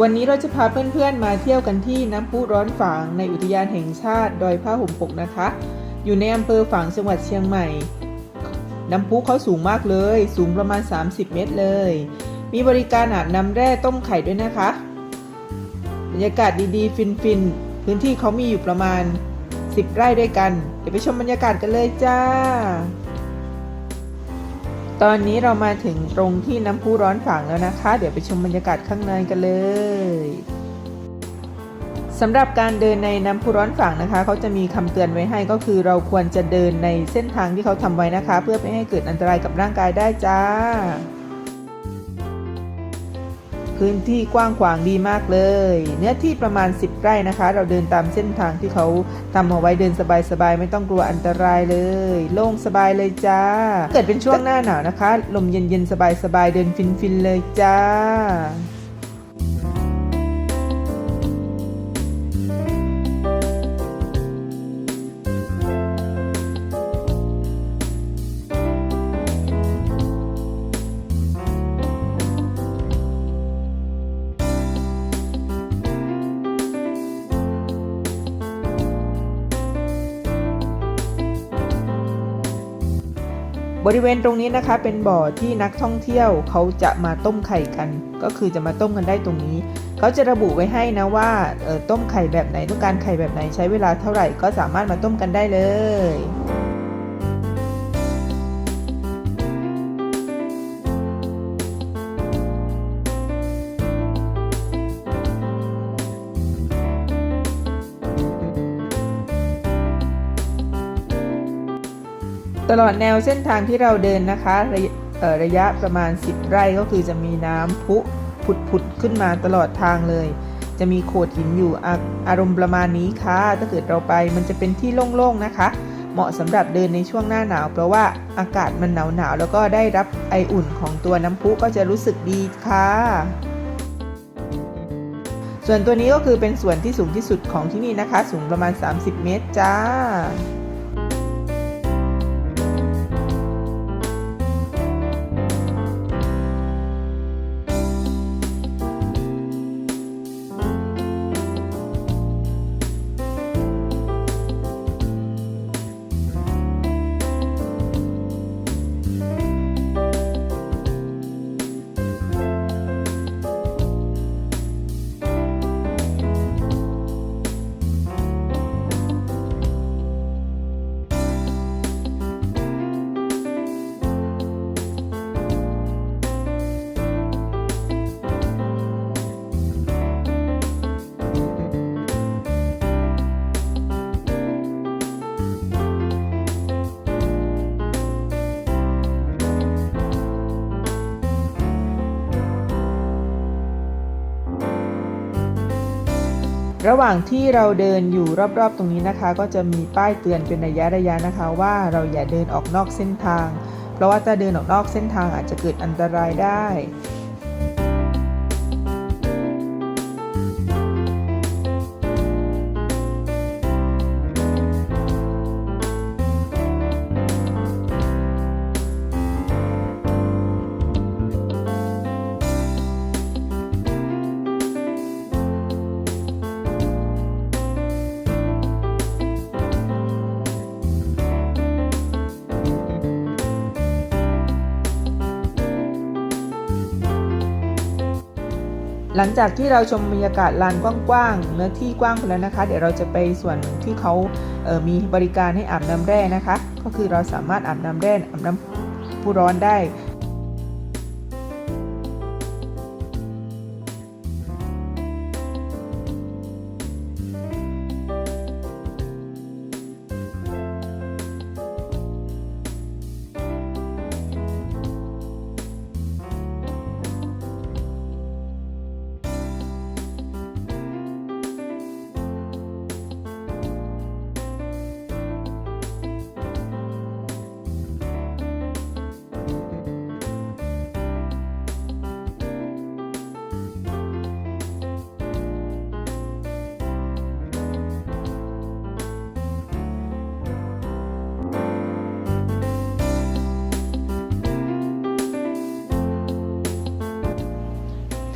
วันนี้เราจะพาเพื่อนๆมาเที่ยวกันที่น้ำพุร้อนฝางในอุทยานแห่งชาติดอยผ้าห่มปกนะคะ อยู่ในอำเภอฝางจังหวัดเชียงใหม่ น้ำพุเขาสูงมากเลย สูงประมาณ 30 เมตรเลย มีบริการอาบน้ำแร่ต้มไข่ด้วยนะคะ บรรยากาศดีๆ ฟินๆ พื้นที่เขามีอยู่ประมาณ 10 ไร่ด้วยกัน เดี๋ยวไปชมบรรยากาศกันเลยจ้า ตอนนี้เรามาถึงตรงที่น้ำพุร้อนฝังแล้วนะคะ เดี๋ยวไปชมบรรยากาศข้างในกันเลยสำหรับการเดินในน้ำพุร้อนฝางนะคะเขาจะมีคำเตือนไว้ให้ก็คือเราควรจะเดินในเส้นทางที่เขาทำไว้นะคะ เพื่อไม่ให้เกิดอันตรายกับร่างกายได้จ้า พื้นที่กว้างขวางดีมากเลย เนื้อที่ประมาณ 10 ไร่นะคะ เราเดินตามเส้นทางที่เขาทำเอาไว้เดินสบายๆ ไม่ต้องกลัวอันตรายเลย โล่งสบายเลยจ้า เกิดเป็นช่วงหน้าหนาวนะคะ ลมเย็นๆ สบายๆ เดินฟินๆ เลยจ้า บริเวณตรงนี้นะคะเป็นบ่อที่นักท่องเที่ยวเขาจะมาต้มไข่กัน ก็คือจะมาต้มกันได้ตรงนี้ เขาจะระบุไว้ให้นะว่าต้มไข่แบบไหนต้องการไข่แบบไหนใช้เวลาเท่าไหร่ก็สามารถมาต้มกันได้เลย ตลอดแนวเส้นทางที่เราเดินนะคะระยะเอ่อระยะประมาณ 10 ไร่ก็คือจะมีน้ำพุผุดๆขึ้นมาตลอดทางเลย จะมีโขดหินอยู่อาอารมณ์ประมาณนี้ค่ะถ้าเกิดเราไปมันจะเป็นที่โล่งๆนะคะ เหมาะสำหรับเดินในช่วงหน้าหนาว เพราะว่าอากาศมันหนาวๆแล้วก็ได้รับไออุ่นของตัวน้ำพุก็จะรู้สึกดีค่ะส่วนตัวนี้ก็คือเป็นส่วนที่สูงที่สุดของที่นี่นะคะ สูงประมาณ 30 เมตรจ้า ระหว่างที่เราเดินอยู่รอบๆ ตรงนี้นะคะ ก็จะมีป้ายเตือนเป็นระยะระยะนะคะ ว่าเราอย่าเดินออกนอกเส้นทาง เพราะว่าถ้าเดินออกนอกเส้นทางอาจจะเกิดอันตรายได้ หลังจากที่เราชมบรรยากาศลานกว้างๆเนื้อที่กว้างไปแล้วนะคะ เดี๋ยวเราจะไปส่วนที่เขาเอ่อมีบริการให้อาบน้ำแร่นะคะ ก็คือเราสามารถอาบน้ำแร่อาบน้ำผู้ร้อนได้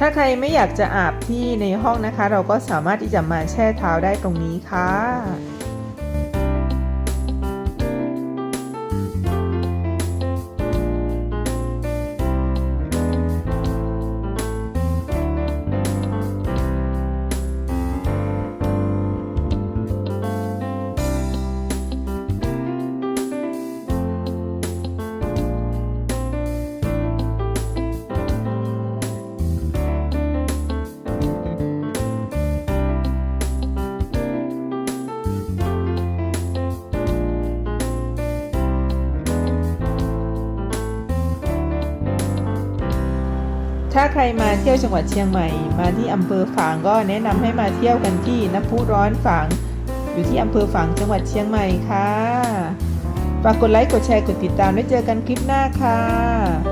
ถ้าใครไม่อยากจะอาบที่ในห้องนะคะ เราก็สามารถที่จะมาแช่เท้าได้ตรงนี้ค่ะ ถ้าใครมาเที่ยวจังหวัดเชียงใหม่ มาที่อำเภอฝางก็แนะนำให้มาเที่ยวกันที่น้ำพุร้อนฝางอยู่ที่อำเภอฝางจังหวัดเชียงใหม่ค่ะฝากกดไลค์กดแชร์กดติดตามไว้เจอกันคลิปหน้าค่ะ